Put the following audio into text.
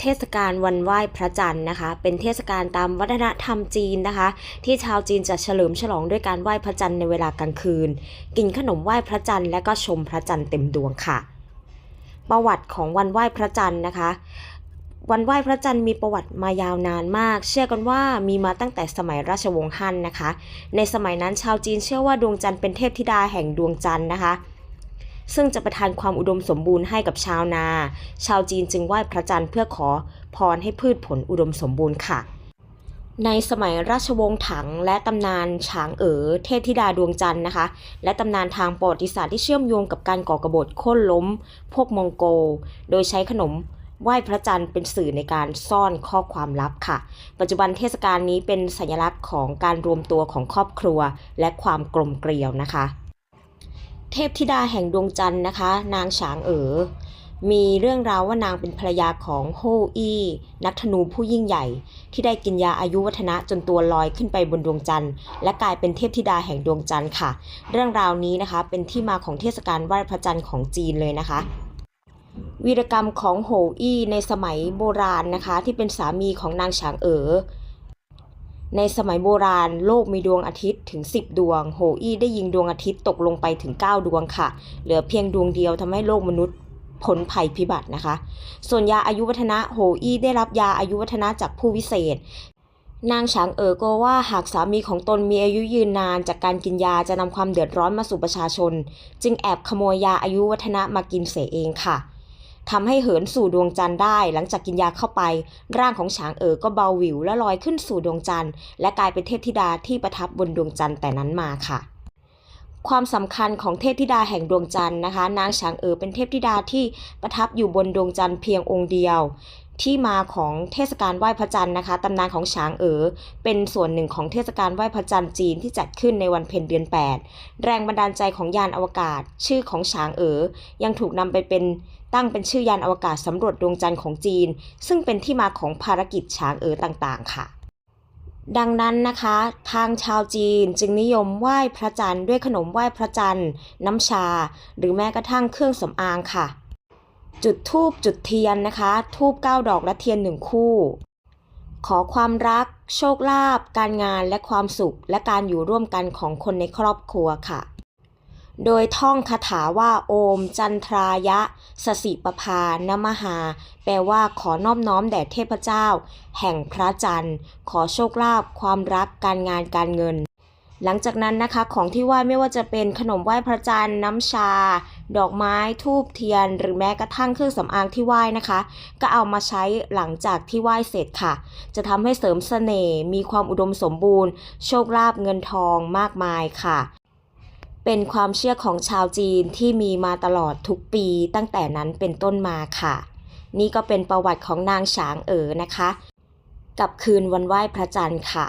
เทศกาลวันไหว้พระจันทร์นะคะ เป็นเทศกาลตามวัฒนธรรมจีนนะคะ ที่ชาวจีนจะเฉลิมฉลองด้วยการไหว้พระจันทร์ในเวลากลางคืน กินขนมไหว้พระจันทร์และก็ชมพระจันทร์เต็มดวงค่ะ ประวัติของวันไหว้พระจันทร์นะคะวันไหว้พระจันทร์มีประวัติมายาวนานมาก เชื่อกันว่ามีมาตั้งแต่สมัยราชวงศ์ฮั่นนะคะ ในสมัยนั้นชาวจีนเชื่อว่าดวงจันทร์เป็นเทพธิดาแห่งดวงจันทร์นะคะ ซึ่งจะประทานความอุดมสมบูรณ์ให้กับชาวนา ชาวจีนจึงไหว้พระจันทร์เพื่อขอพรให้พืชผลอุดมสมบูรณ์ค่ะ ในสมัยราชวงศ์ถังและตำนานฉางเอ๋อเทพธิดาดวงจันทร์นะคะ และตำนานทางประวัติศาสตร์ที่เชื่อมโยงกับการก่อกบฏโค่นล้ม พวกมองโกโดยใช้ขนมไหว้พระจันทร์เป็นสื่อในการซ่อนข้อความลับค่ะ ปัจจุบันเทศกาลนี้เป็นสัญลักษณ์ของการรวมตัวของครอบครัว และความกลมเกลียวนะคะ เทพธิดาแห่งดวงจันทร์นะคะ นางฉางเอ๋อ มีเรื่องราวว่านางเป็นภรรยาของโฮอี้นักธนูผู้ยิ่งใหญ่ ที่ได้กินยาอายุวัฒนะจนตัวลอยขึ้นไปบนดวงจันทร์ และกลายเป็นเทพธิดาแห่งดวงจันทร์ค่ะ เรื่องราวนี้นะคะเป็นที่มาของเทศกาลไหว้พระจันทร์ของจีนเลยนะคะวีรกรรมของโฮอี้ในสมัยโบราณนะคะ ที่เป็นสามีของนางฉางเอ๋อ ในสมัยโบราณโลกมีดวงอาทิตย์ถึง 10 ดวง โฮอี้ได้ยิงดวงอาทิตย์ตกลงไปถึง 9 ดวงค่ะ เหลือเพียงดวงเดียวทำให้โลกมนุษย์พ้นภัยพิบัตินะคะ ส่วนยาอายุวัฒนะโฮอี้ได้รับยาอายุวัฒนะจากผู้วิเศษ นางฉางเอ๋อก็ว่าหากสามีของตนมีอายุยืนนานจากการกินยาจะนำความเดือดร้อนมาสู่ประชาชน จึงแอบขโมยยาอายุวัฒนะมากินเสียเองค่ะ ทำให้เหินสู่ดวงจันทร์ได้หลังจากกินยาเข้าไป ร่างของฉางเอ๋อก็เบาหวิวและลอยขึ้นสู่ดวงจันทร์ และกลายเป็นเทพธิดาที่ประทับบนดวงจันทร์แต่นั้นมาค่ะความสำคัญของเทพธิดาแห่งดวงจันทร์นะคะ นางฉางเอ๋อเป็นเทพธิดาที่ประทับอยู่บนดวงจันทร์เพียงองค์เดียว ที่มาของเทศกาลไหว้พระจันทร์นะคะตำนานของฉางเอ๋อเป็นส่วนหนึ่งของเทศกาลไหว้พระจันทร์จีนที่จัดขึ้นในวันเพ็ญเดือน 8 แรงบันดาลใจของยานอวกาศ ชื่อของฉางเอ๋อยังถูกนำไปเป็นตั้งเป็นชื่อยานอวกาศสำรวจดวงจันทร์ของจีน ซึ่งเป็นที่มาของภารกิจฉางเอ๋อต่างๆ ค่ะดังนั้นนะคะ ทางชาวจีนจึงนิยมไหว้พระจันทร์ด้วยขนมไหว้พระจันทร์ น้ำชา หรือแม้กระทั่งเครื่องสำอางค่ะ จุดทูบจุดเทียนนะคะ ทูบ9ดอกและเทียนหนึ่งคู่ ขอความรัก โชคลาภการงานและความสุข และการอยู่ร่วมกันของคนในครอบครัวค่ะ โดยท่องคาถาว่าโอม จันทรายะ สสิปภานมหา แปลว่าขอนอบน้อมแด่เทพเจ้า แห่งพระจันทร์ ขอโชคลาภความรักการงานการเงิน หลังจากนั้นนะคะของที่ไหว้ไม่ว่าจะเป็นขนมไหว้พระจันทร์น้ำชา ดอกไม้ทูบเทียน หรือแม้กระทั่งเครื่องสำอางที่ไหว้นะคะ ก็เอามาใช้หลังจากที่ไหว้เสร็จค่ะ จะทำให้เสริมเสน่ห์มีความอุดมสมบูรณ์ โชคลาภเงินทองมากมายค่ะ เป็นความเชื่อของชาวจีนที่มีมาตลอดทุกปีตั้งแต่นั้นเป็นต้นมาค่ะ นี่ก็เป็นประวัติของนางฉางเอ๋อนะคะ กับคืนวันไหว้พระจันทร์ค่ะ